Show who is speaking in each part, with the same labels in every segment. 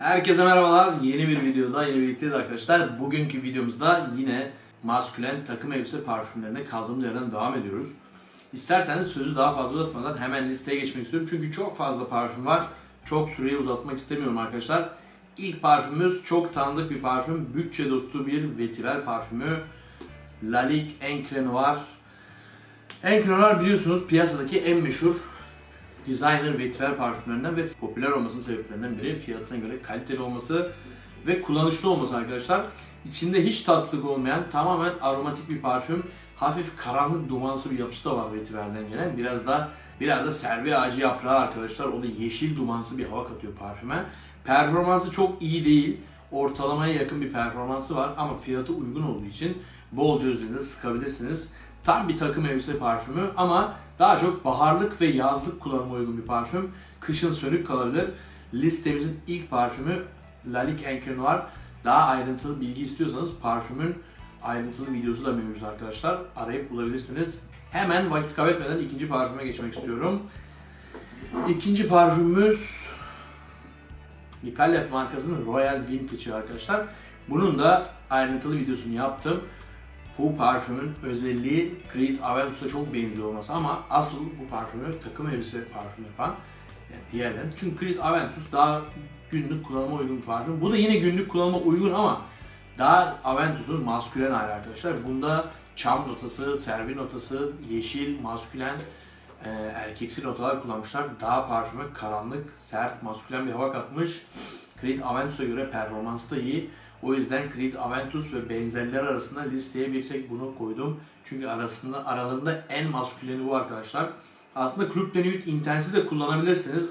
Speaker 1: Herkese merhabalar. Yeni bir videoda yine birlikteyiz arkadaşlar. Bugünkü videomuzda yine maskülen takım elbise parfümlerine kaldığımız yerden devam ediyoruz. İsterseniz sözü daha fazla uzatmadan hemen listeye geçmek istiyorum. Çünkü çok fazla parfüm var. Çok süreyi uzatmak istemiyorum arkadaşlar. İlk parfümümüz çok tanıdık bir parfüm. Bütçe dostu bir vetiver parfümü. Lalique Encre Noir. Encre Noir biliyorsunuz piyasadaki en meşhur designer vetiver parfümlerinden ve popüler olmasının sebeplerinden biri fiyatına göre kaliteli olması ve kullanışlı olması arkadaşlar. İçinde hiç tatlılık olmayan tamamen aromatik bir parfüm. Hafif karanlık dumansı bir yapısı da var vetiverden gelen. Biraz da biraz da servi ağacı yaprağı arkadaşlar. O da yeşil dumansı bir hava katıyor parfüme. Performansı çok iyi değil. Ortalamaya yakın bir performansı var ama fiyatı uygun olduğu için bolca üzerinde sıkabilirsiniz. Tam bir takım elbise parfümü ama daha çok baharlık ve yazlık kullanıma uygun bir parfüm. Kışın sönük kalabilir. Listemizin ilk parfümü Lalique Encre Noir. Daha ayrıntılı bilgi istiyorsanız parfümün ayrıntılı videosu da mevcut arkadaşlar. Arayıp bulabilirsiniz. Hemen vakit kaybetmeden ikinci parfüme geçmek istiyorum. İkinci parfümümüz Micallef markasının Royal Vintage'ı arkadaşlar. Bunun da ayrıntılı videosunu yaptım. Bu parfümün özelliği Creed Aventus'a çok benziyor olması ama asıl bu parfümü takım elbise parfüm yapan yani diğerlerin. Çünkü Creed Aventus daha günlük kullanıma uygun bir parfüm. Bu da yine günlük kullanıma uygun ama daha Aventus'un maskülen hali arkadaşlar. Bunda çam notası, servi notası, yeşil, maskülen, e, erkeksi notalar kullanmışlar. Daha parfüme karanlık, sert, maskülen bir hava katmış. Creed Aventus'a göre performansı da iyi. O yüzden Creed Aventus ve benzerleri arasında listeye bir tek bunu koydum. Çünkü arasında aralarında en masküleni bu arkadaşlar. Aslında Club de Nude Intense'i de kullanabilirsiniz.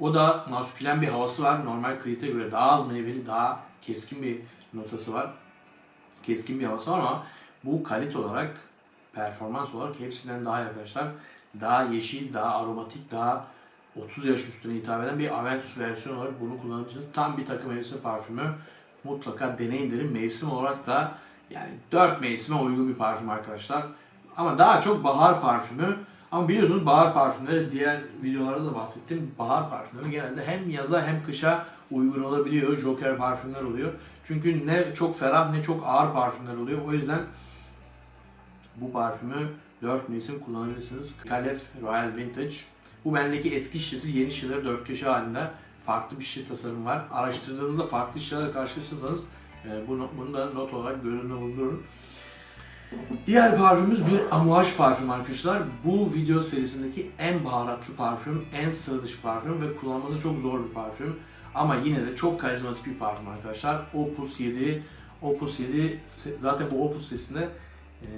Speaker 1: O da maskülen bir havası var. Normal Creed'e göre daha az meyveli, daha keskin bir notası var. Keskin bir havası var ama bu kalite olarak, performans olarak hepsinden daha arkadaşlar. Daha yeşil, daha aromatik, daha 30 yaş üstüne hitap eden bir Aventus versiyon olarak bunu kullanabilirsiniz. Tam bir takım elbise parfümü. Mutlaka deneyin derim. Mevsim olarak da yani 4 mevsime uygun bir parfüm arkadaşlar. Ama daha çok bahar parfümü. Ama biliyorsunuz bahar parfümleri diğer videolarda da bahsettim. Bahar parfümleri genelde hem yaza hem kışa uygun olabiliyor. Joker parfümler oluyor. Çünkü ne çok ferah ne çok ağır parfümler oluyor. O yüzden bu parfümü 4 mevsim kullanabilirsiniz. Calef Royal Vintage. Bu bendeki eski şişesi yeni şişeleri 4 köşe halinde. Farklı bir şişe tasarım var. Araştırdığınızda farklı şişelerle karşılaşırsanız e, bunu, bunu da not olarak önünde bulundurun. Diğer parfümümüz bir amuaj parfüm arkadaşlar. Bu video serisindeki en baharatlı parfüm, en sıra dışı parfüm ve kullanması çok zor bir parfüm. Ama yine de çok karizmatik bir parfüm arkadaşlar. Opus 7, Opus 7 zaten bu Opus serisinde e,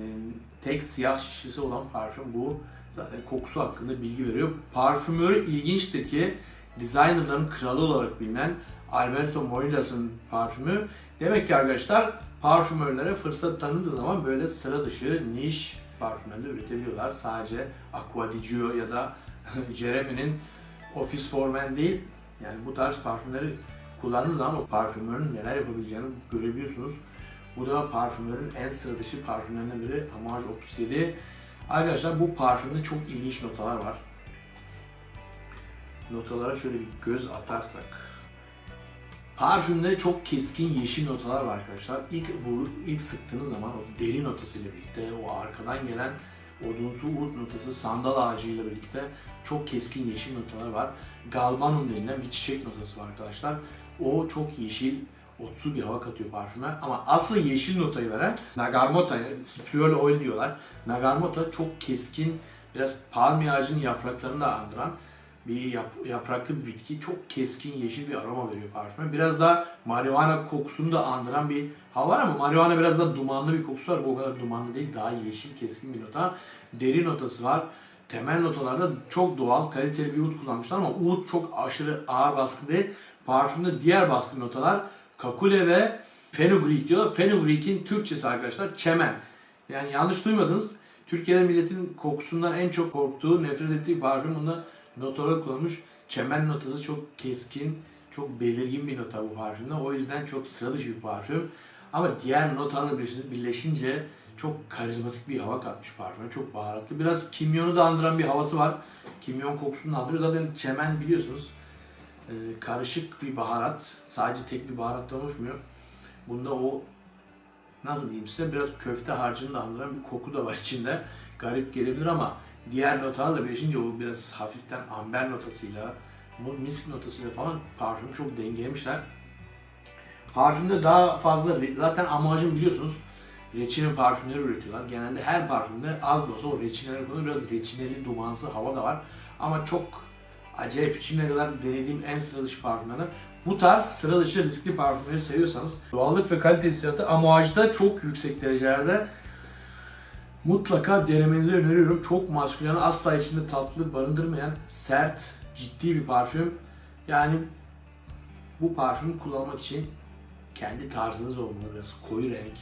Speaker 1: tek siyah şişesi olan parfüm bu. Zaten kokusu hakkında bilgi veriyor. Parfümörü ilginçtir ki designerların kralı olarak bilinen Alberto Morillas'ın parfümü. Demek ki arkadaşlar parfümörlere fırsat tanıdığı zaman böyle sıra dışı niş parfümler de üretebiliyorlar. Sadece Aqua di Gio ya da Jeremy'nin Office for Men değil. Yani bu tarz parfümleri kullandığınız zaman o parfümörün neler yapabileceğini görebiliyorsunuz. Bu da parfümörün en sıra dışı parfümlerinden biri Amouage Opus 7. Arkadaşlar bu parfümde çok ilginç notalar var. Notalara şöyle bir göz atarsak. Parfümde çok keskin yeşil notalar var arkadaşlar. İlk vur, ilk sıktığınız zaman o deri notasıyla birlikte, o arkadan gelen odunsu uğut notası, sandal ağacıyla birlikte çok keskin yeşil notalar var. Galbanum denilen bir çiçek notası var arkadaşlar. O çok yeşil, otsu bir hava katıyor parfüme. Ama asıl yeşil notayı veren Nagarmota, Spiol Oil diyorlar. Nagarmota çok keskin, biraz palmiye ağacının yapraklarını da andıran bir yap, yapraklı bir bitki. Çok keskin yeşil bir aroma veriyor parfüme. Biraz da marihuana kokusunu da andıran bir hava var ama marihuana biraz da dumanlı bir kokusu var. Bu o kadar dumanlı değil. Daha yeşil keskin bir nota. Deri notası var. Temel notalarda çok doğal, kaliteli bir oud kullanmışlar ama oud çok aşırı ağır baskı değil. Parfümde diğer baskı notalar kakule ve fenugreek diyorlar. Fenugreek'in Türkçesi arkadaşlar çemen. Yani yanlış duymadınız. Türkiye'de milletin kokusundan en çok korktuğu, nefret ettiği parfüm bunda not olarak kullanılmış. Çemen notası çok keskin, çok belirgin bir nota bu parfümde. O yüzden çok sıra dışı bir parfüm. Ama diğer notalarla birleşince çok karizmatik bir hava katmış parfüme. Çok baharatlı. Biraz kimyonu da andıran bir havası var. Kimyon kokusunu da andırıyor. Zaten çemen biliyorsunuz e, karışık bir baharat. Sadece tek bir baharattan oluşmuyor. Bunda o nasıl diyeyim size biraz köfte harcını da andıran bir koku da var içinde. Garip gelebilir ama diğer notalarla birleşince o biraz hafiften amber notasıyla, misk notasıyla falan parfümü çok dengelemişler. Parfümde daha fazla, zaten amacım biliyorsunuz reçine parfümleri üretiyorlar. Genelde her parfümde az da olsa o reçineler kullanıyor. Biraz reçineli, dumansı hava da var. Ama çok acayip şimdiye kadar denediğim en sıra dışı parfümlerden. Bu tarz sıra dışı riskli parfümleri seviyorsanız doğallık ve kalite hissiyatı amacda çok yüksek derecelerde mutlaka denemenizi öneriyorum. Çok maskülen, asla içinde tatlılık barındırmayan, sert, ciddi bir parfüm. Yani bu parfümü kullanmak için kendi tarzınız olmalı. Biraz koyu renk,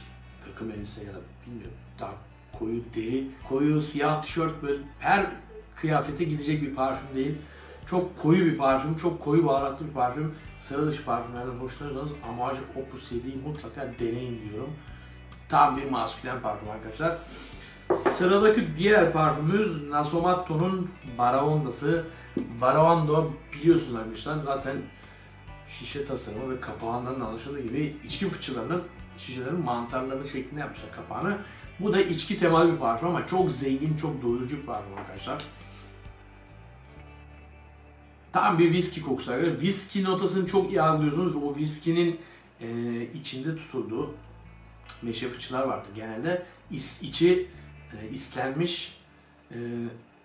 Speaker 1: takım elbise ya da bilmiyorum daha koyu deri, koyu siyah tişört böyle her kıyafete gidecek bir parfüm değil. Çok koyu bir parfüm, çok koyu baharatlı bir parfüm. Sıra dışı parfümlerden hoşlanıyorsanız Amouage Opus 7'yi mutlaka deneyin diyorum. Tam bir maskülen parfüm arkadaşlar. Sıradaki diğer parfümümüz Nasomatto'nun Baraonda'sı. Baraondo biliyorsunuz arkadaşlar zaten şişe tasarımı ve kapağından anlaşıldığı gibi içki fıçılarının şişelerin mantarları şeklinde yapmışlar kapağını. Bu da içki temalı bir parfüm ama çok zengin, çok doyurucu bir parfüm arkadaşlar. Tam bir viski kokusu arkadaşlar. Viski notasını çok iyi algılıyorsunuz. O viskinin e, içinde tutulduğu meşe fıçılar vardır genelde. İç, içi e, islenmiş, e,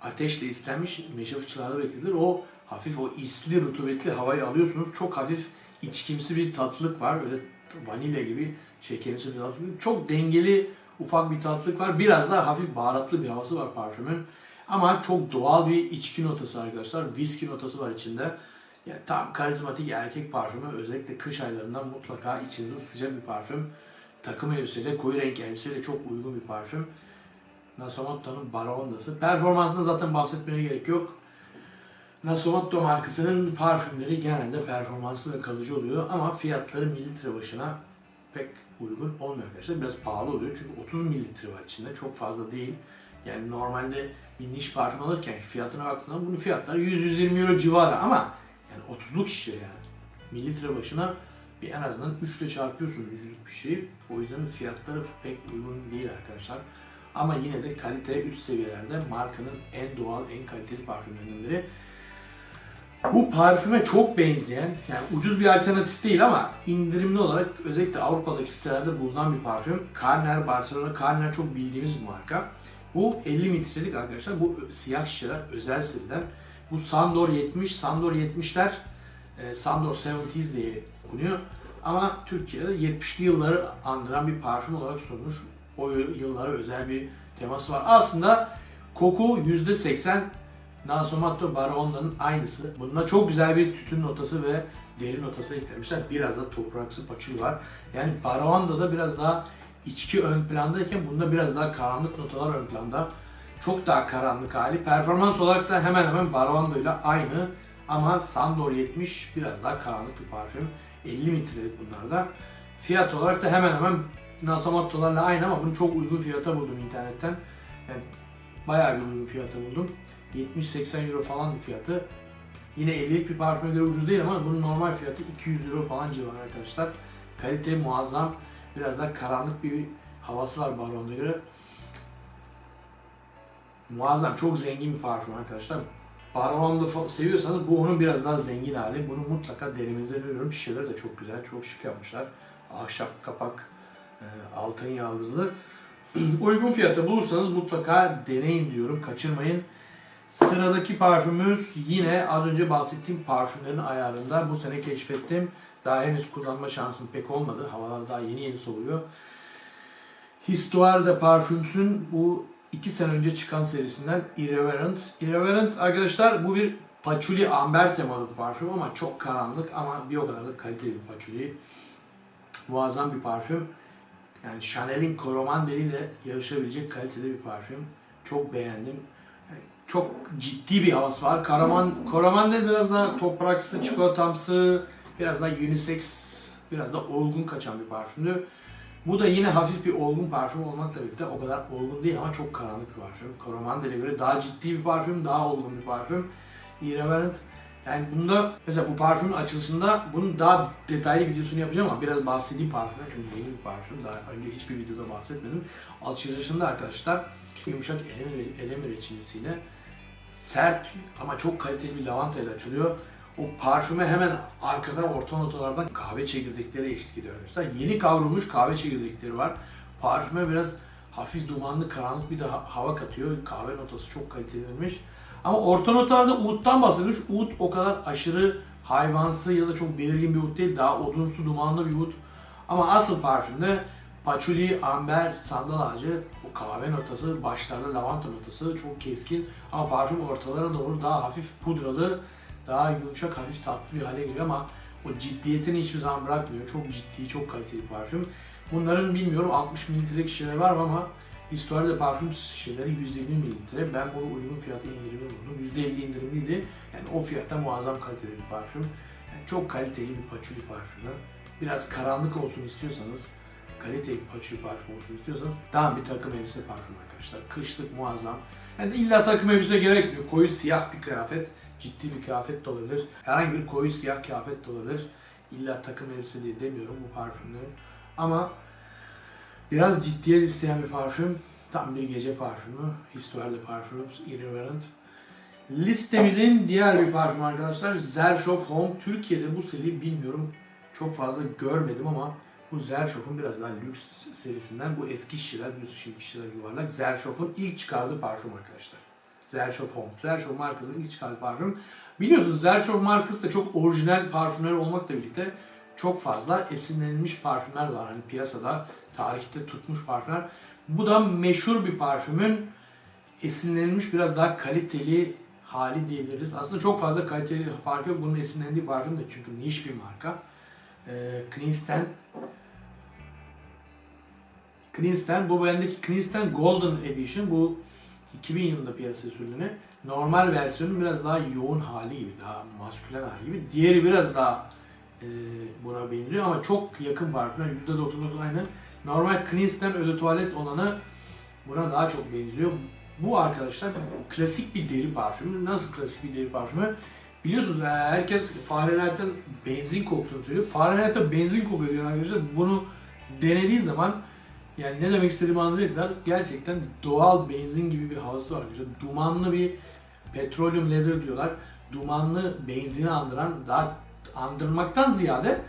Speaker 1: ateşle islenmiş meşe fıçılarda bekletilir. O hafif o isli, rutubetli havayı alıyorsunuz. Çok hafif içkimsi bir tatlılık var. Öyle vanilya gibi şekerimsi bir tatlılık. Çok dengeli ufak bir tatlılık var. Biraz daha hafif baharatlı bir havası var parfümün. Ama çok doğal bir içki notası arkadaşlar. Viski notası var içinde. Yani tam karizmatik erkek parfümü. Özellikle kış aylarında mutlaka içinizi ısıtacak bir parfüm. Takım elbiseyle, koyu renk elbiseyle çok uygun bir parfüm. Nasomatto'nun Baraonda'sı. Performansından zaten bahsetmeye gerek yok. Nasomatto markasının parfümleri genelde performanslı ve kalıcı oluyor ama fiyatları mililitre başına pek uygun olmuyor arkadaşlar. Biraz pahalı oluyor çünkü 30 mililitre var içinde. Çok fazla değil. Yani normalde bir niş parfüm alırken fiyatına baktığında bunun fiyatları 100-120 euro civarı ama yani 30'luk şişe yani. Mililitre başına bir en azından 3 ile çarpıyorsunuz 100'lük bir şeyi. O yüzden fiyatları pek uygun değil arkadaşlar. Ama yine de kalite üst seviyelerde markanın en doğal, en kaliteli parfümlerinden biri. Bu parfüme çok benzeyen, yani ucuz bir alternatif değil ama indirimli olarak özellikle Avrupa'daki sitelerde bulunan bir parfüm. Carner, Barcelona, Carner çok bildiğimiz bir marka. Bu 50 mililitrelik arkadaşlar. Bu siyah şişeler özel seriden. Bu Sandor 70, Sandor 70'ler e, Sandor 70's diye okunuyor. Ama Türkiye'de 70'li yılları andıran bir parfüm olarak sunulmuş. O yıllara özel bir teması var. Aslında koku %80 Nasomatto Baron'ların aynısı. Bunda çok güzel bir tütün notası ve deri notası eklemişler. Biraz da topraksı paçul var. Yani Baron'da da biraz daha içki ön plandayken bunda biraz daha karanlık notalar ön planda. Çok daha karanlık hali. Performans olarak da hemen hemen Barondo ile aynı. Ama Sandor 70 biraz daha karanlık bir parfüm. 50 mililitrelik bunlar da. Fiyat olarak da hemen hemen Nasomatto'larla aynı ama bunu çok uygun fiyata buldum internetten. Yani bayağı bir uygun fiyata buldum. 70-80 euro falan fiyatı. Yine 50'lik bir parfüme göre ucuz değil ama bunun normal fiyatı 200 euro falan civarı arkadaşlar. Kalite muazzam. Biraz daha karanlık bir havası var Baron'da göre. Muazzam, çok zengin bir parfüm arkadaşlar. Baron'da seviyorsanız bu onun biraz daha zengin hali. Bunu mutlaka denemenizi öneriyorum. Şişeleri de çok güzel, çok şık yapmışlar. Ahşap kapak, altın yaldızlı. Uygun fiyata bulursanız mutlaka deneyin diyorum, kaçırmayın. Sıradaki parfümümüz yine az önce bahsettiğim parfümlerin ayarında. Bu sene keşfettim. Daha henüz kullanma şansım pek olmadı. Havalar daha yeni yeni soğuyor. Histoire de Parfüms'ün bu iki sene önce çıkan serisinden Irreverent. Irreverent arkadaşlar bu bir patchouli amber temalı bir parfüm ama çok karanlık ama bir o kadar da kaliteli bir patchouli. Muazzam bir parfüm. Yani Chanel'in Coromandel ile yarışabilecek kaliteli bir parfüm. Çok beğendim. Yani çok ciddi bir havası var. Karaman, Coromandel biraz daha topraksı, çikolatamsı, biraz daha unisex, biraz da olgun kaçan bir parfümdü. Bu da yine hafif bir olgun parfüm olmakla birlikte o kadar olgun değil ama çok karanlık bir parfüm. Coromandel'e göre daha ciddi bir parfüm, daha olgun bir parfüm. Irreverent Yani bunda mesela bu parfümün açılışında bunun daha detaylı videosunu yapacağım ama biraz bahsedeyim parfümden çünkü yeni bir parfüm. Daha önce hiçbir videoda bahsetmedim. Açılışında arkadaşlar yumuşak eleme reçinesiyle sert ama çok kaliteli bir lavanta ile açılıyor. O parfüme hemen arkadan orta notalardan kahve çekirdekleri eşlik ediyor arkadaşlar. Yeni kavrulmuş kahve çekirdekleri var. Parfüme biraz hafif dumanlı, karanlık bir de ha- hava katıyor. Kahve notası çok kaliteli verilmiş. Ama orta notalarda Oud'dan bahsedilmiş. Oud o kadar aşırı hayvansı ya da çok belirgin bir Oud değil. Daha odunsu, dumanlı bir Oud. Ama asıl parfümde patchouli, amber, sandal ağacı, o kahve notası, başlarda lavanta notası çok keskin. Ama parfüm ortalara doğru daha hafif pudralı, daha yumuşak, hafif tatlı bir hale geliyor ama o ciddiyetini hiçbir zaman bırakmıyor. Çok ciddi, çok kaliteli parfüm. Bunların bilmiyorum 60 mililitrelik şişeleri var ama Histoire parfüm şişeleri 120 mililitre. Ben bunu uygun fiyata indirimi buldum. %50 indirimliydi. Yani o fiyatta muazzam kaliteli bir parfüm. Yani çok kaliteli bir patchouli parfümü. Biraz karanlık olsun istiyorsanız, kaliteli bir patchouli parfüm olsun istiyorsanız daha bir takım elbise parfüm arkadaşlar. Kışlık muazzam. Yani illa takım elbise gerekmiyor. Koyu siyah bir kıyafet, ciddi bir kıyafet de olabilir. Herhangi bir koyu siyah kıyafet de olabilir. İlla takım elbise diye demiyorum bu parfümlerin. Ama Biraz ciddiyet isteyen bir parfüm. Tam bir gece parfümü. Histoire de Parfums Irreverent. Listemizin diğer bir parfüm arkadaşlar. Zershoff Home. Türkiye'de bu seri bilmiyorum. Çok fazla görmedim ama bu Zershoff'un biraz daha lüks serisinden. Bu eski şişeler, biliyorsun şimdi şişeler yuvarlak. Zershoff'un ilk çıkardığı parfüm arkadaşlar. Zershoff Home. Zershoff markasının ilk çıkardığı parfüm. Biliyorsunuz Zershoff markası da çok orijinal parfümler olmakla birlikte çok fazla esinlenilmiş parfümler var. Hani piyasada tarihte tutmuş parfümler. Bu da meşhur bir parfümün esinlenilmiş biraz daha kaliteli hali diyebiliriz. Aslında çok fazla kaliteli fark yok. Bunun esinlendiği parfüm de çünkü niş bir marka. Ee, Knisten Knisten, bu bendeki Knisten Golden Edition. Bu 2000 yılında piyasaya sürüldüğünü. Normal versiyonun biraz daha yoğun hali gibi, daha maskülen hali gibi. Diğeri biraz daha e, buna benziyor ama çok yakın parfümler. %99 aynı. Normal Knisten Eau de Toilette olanı buna daha çok benziyor. Bu arkadaşlar klasik bir deri parfümü. Nasıl klasik bir deri parfümü? Biliyorsunuz e, herkes Fahrenheit'in benzin koktuğunu söylüyor. Fahrenheit'te benzin kokuyor diyen arkadaşlar bunu denediği zaman yani ne demek istediğimi anlayacaklar. Gerçekten doğal benzin gibi bir havası var arkadaşlar. Dumanlı bir petroleum leather diyorlar. Dumanlı benzini andıran, daha andırmaktan ziyade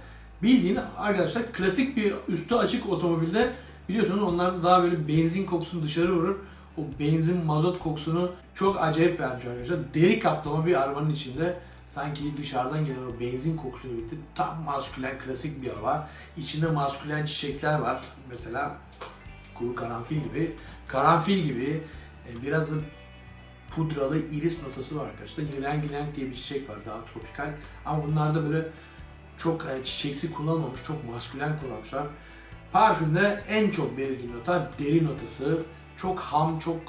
Speaker 1: bildiğin arkadaşlar klasik bir üstü açık otomobilde biliyorsunuz onlarda daha böyle benzin kokusunu dışarı vurur. O benzin mazot kokusunu çok acayip vermiş arkadaşlar. Deri kaplama bir arabanın içinde sanki dışarıdan gelen o benzin kokusunu birlikte tam maskülen klasik bir hava. İçinde maskülen çiçekler var. Mesela kuru karanfil gibi. Karanfil gibi e, biraz da pudralı iris notası var arkadaşlar. Gilen gilen diye bir çiçek var daha tropikal. Ama bunlarda böyle çok e, çiçeksi kullanılmamış, çok maskülen kullanmışlar. Parfümde en çok belirgin nota deri notası. Çok ham, çok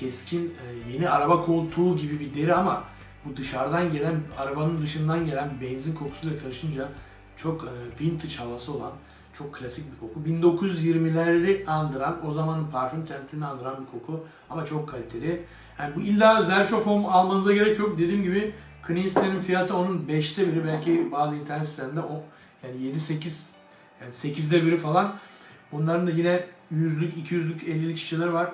Speaker 1: keskin, e, yeni araba koltuğu gibi bir deri ama bu dışarıdan gelen, arabanın dışından gelen benzin kokusuyla karışınca çok e, vintage havası olan, çok klasik bir koku. 1920'leri andıran, o zamanın parfüm trendini andıran bir koku ama çok kaliteli. Yani bu illa Zershoff Home almanıza gerek yok. Dediğim gibi Knisten'in fiyatı onun 5'te biri belki bazı internet sitelerinde o yani 7-8 yani 8'de biri falan. Bunların da yine 100'lük, 200'lük, 50'lik şişeler var.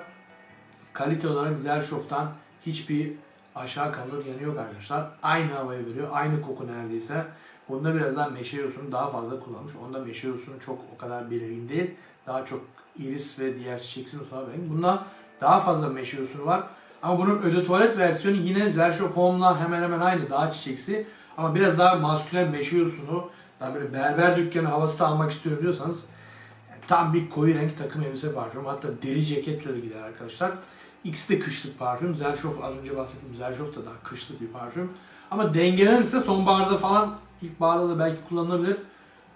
Speaker 1: Kalite olarak Zershoff'tan hiçbir aşağı kalır yanı yok arkadaşlar. Aynı havayı veriyor, aynı koku neredeyse. Bunda biraz daha meşe yosunu daha fazla kullanmış. Onda meşe yosunu çok o kadar belirgin değil. Daha çok iris ve diğer çiçeksi notalar belirgin. Bunda daha fazla meşe yosunu var. Ama bunun öde tuvalet versiyonu yine Zershoff Home'la hemen hemen aynı. Daha çiçeksi. Ama biraz daha maskülen meşe yosunu, daha böyle berber dükkanı havası da almak istiyorum diyorsanız tam bir koyu renk takım elbise parfüm. Hatta deri ceketle de gider arkadaşlar. İkisi de kışlık parfüm. Zershoff az önce bahsettiğim Zershoff da daha kışlık bir parfüm. Ama dengelenirse sonbaharda falan ilkbaharda da belki kullanılabilir.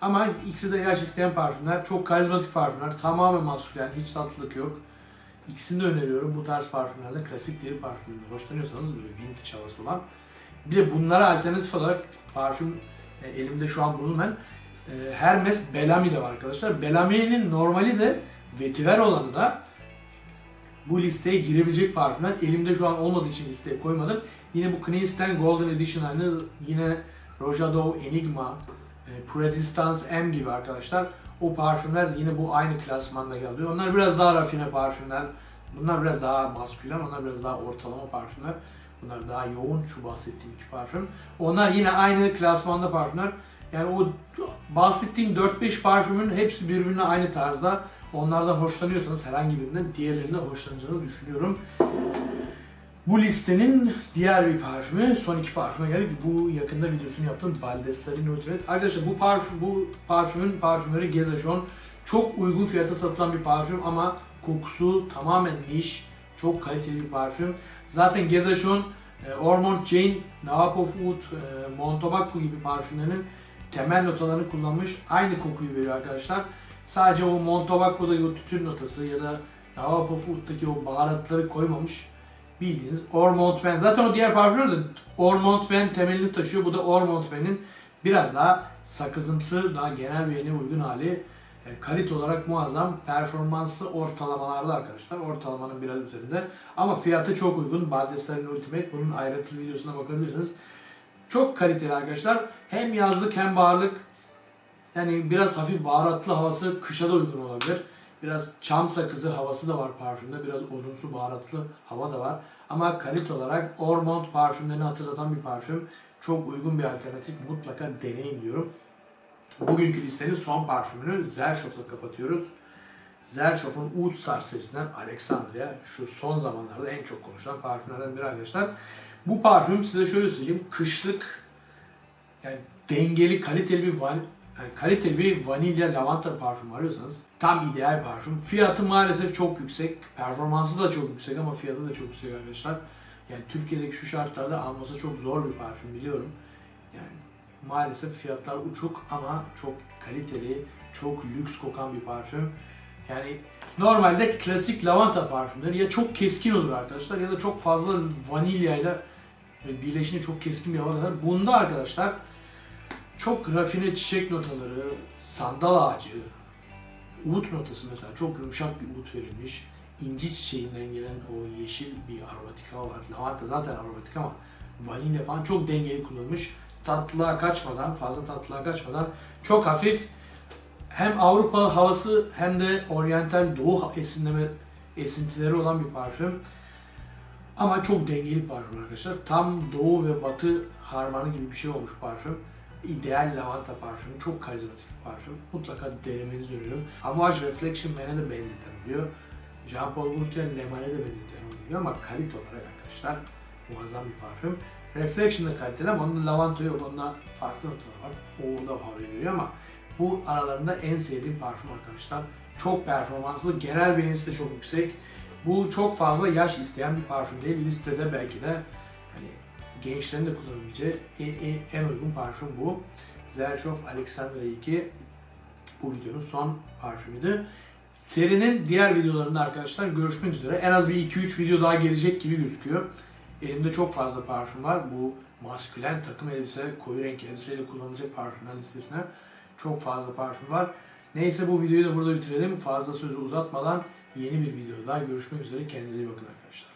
Speaker 1: Ama ikisi de yaş isteyen parfümler. Çok karizmatik parfümler. Tamamen maskülen. Hiç tatlılık yok. İkisini de öneriyorum. Bu tarz parfümlerden klasik deri parfümlerden hoşlanıyorsanız böyle vintage havası olan. Bir de bunlara alternatif olarak parfüm e, elimde şu an bulunmayan e, Hermes Bellamy de var arkadaşlar. Bellamy'nin normali de vetiver olanı da bu listeye girebilecek parfümler. Elimde şu an olmadığı için listeye koymadım. Yine bu Knigsen Golden Edition aynı yine Rojado Enigma, e, Predistance M gibi arkadaşlar. O parfümler yine bu aynı klasmanda geliyor. Onlar biraz daha rafine parfümler. Bunlar biraz daha maskülen, onlar biraz daha ortalama parfümler. Bunlar daha yoğun şu bahsettiğim iki parfüm. Onlar yine aynı klasmanda parfümler. Yani o bahsettiğim 4-5 parfümün hepsi birbirine aynı tarzda. Onlardan hoşlanıyorsanız herhangi birinden diğerlerinden hoşlanacağını düşünüyorum. Bu listenin diğer bir parfümü, son iki parfüme geldik. Bu yakında videosunu yaptım. Baldessari Ultimate. Arkadaşlar bu parfüm, bu parfümün parfümörü Gezachon. Çok uygun fiyata satılan bir parfüm ama kokusu tamamen niş. Çok kaliteli bir parfüm. Zaten Gezachon, e, Ormond Jane, Navajo Food, e, Montobacco gibi parfümlerin temel notalarını kullanmış. Aynı kokuyu veriyor arkadaşlar. Sadece o Montobacco'daki o tütün notası ya da Navajo Food'daki o baharatları koymamış. Bildiğiniz Ormond Ben. Zaten o diğer parfümler de Ormond Ben temelini taşıyor. Bu da Ormond Ben'in biraz daha sakızımsı, daha genel beğeniye uygun hali. E, kalite olarak muazzam, performansı ortalamalarda arkadaşlar. Ortalamanın biraz üzerinde. Ama fiyatı çok uygun. Baldessari'nin Ultimate. Bunun ayrıntılı videosuna bakabilirsiniz. Çok kaliteli arkadaşlar. Hem yazlık hem baharlık. Yani biraz hafif baharatlı havası kışa da uygun olabilir. Biraz çam sakızı havası da var parfümde. Biraz odunsu baharatlı hava da var. Ama kalite olarak Ormond parfümlerini hatırlatan bir parfüm. Çok uygun bir alternatif. Mutlaka deneyin diyorum. Bugünkü listenin son parfümünü Zershoff'la kapatıyoruz. Zershoff'un Oud Star serisinden Alexandria. Şu son zamanlarda en çok konuşulan parfümlerden biri arkadaşlar. Bu parfüm size şöyle söyleyeyim. Kışlık yani dengeli, kaliteli bir yani kaliteli bir vanilya lavanta parfüm arıyorsanız tam ideal parfüm. Fiyatı maalesef çok yüksek. Performansı da çok yüksek ama fiyatı da çok yüksek arkadaşlar. Yani Türkiye'deki şu şartlarda alması çok zor bir parfüm biliyorum. Yani maalesef fiyatlar uçuk ama çok kaliteli, çok lüks kokan bir parfüm. Yani normalde klasik lavanta parfümleri ya çok keskin olur arkadaşlar ya da çok fazla vanilyayla birleşince çok keskin bir hava kadar. Bunda arkadaşlar çok rafine çiçek notaları, sandal ağacı, Oud notası mesela çok yumuşak bir oud verilmiş. İnci çiçeğinden gelen o yeşil bir aromatik hava var. Lavanta zaten aromatik ama vanilya falan çok dengeli kullanılmış. Tatlılığa kaçmadan, fazla tatlılığa kaçmadan çok hafif hem Avrupa havası hem de oryantal doğu esinleme esintileri olan bir parfüm. Ama çok dengeli parfüm arkadaşlar. Tam doğu ve batı harmanı gibi bir şey olmuş parfüm. İdeal lavanta parfümü. Çok karizmatik bir parfüm. Mutlaka denemenizi öneriyorum. Amouage Reflection Man'e de benzeten diyor. Jean Paul Gaultier Le Mal'e de benzeten diyor ama kalite olarak arkadaşlar muazzam bir parfüm. Reflection da kaliteli ama onda lavanta yok. Onda farklı notalar var. O da hava veriyor ama bu aralarında en sevdiğim parfüm arkadaşlar. Çok performanslı, genel beğenisi de çok yüksek. Bu çok fazla yaş isteyen bir parfüm değil. Listede belki de gençlerin de kullanabileceği en, en, uygun parfüm bu. Zershoff Alexandra 2 bu videonun son parfümüydü. Serinin diğer videolarında arkadaşlar görüşmek üzere. En az bir 2-3 video daha gelecek gibi gözüküyor. Elimde çok fazla parfüm var. Bu maskülen takım elbise, koyu renk elbiseyle kullanılacak parfümler listesine çok fazla parfüm var. Neyse bu videoyu da burada bitirelim. Fazla sözü uzatmadan yeni bir videoda görüşmek üzere. Kendinize iyi bakın arkadaşlar.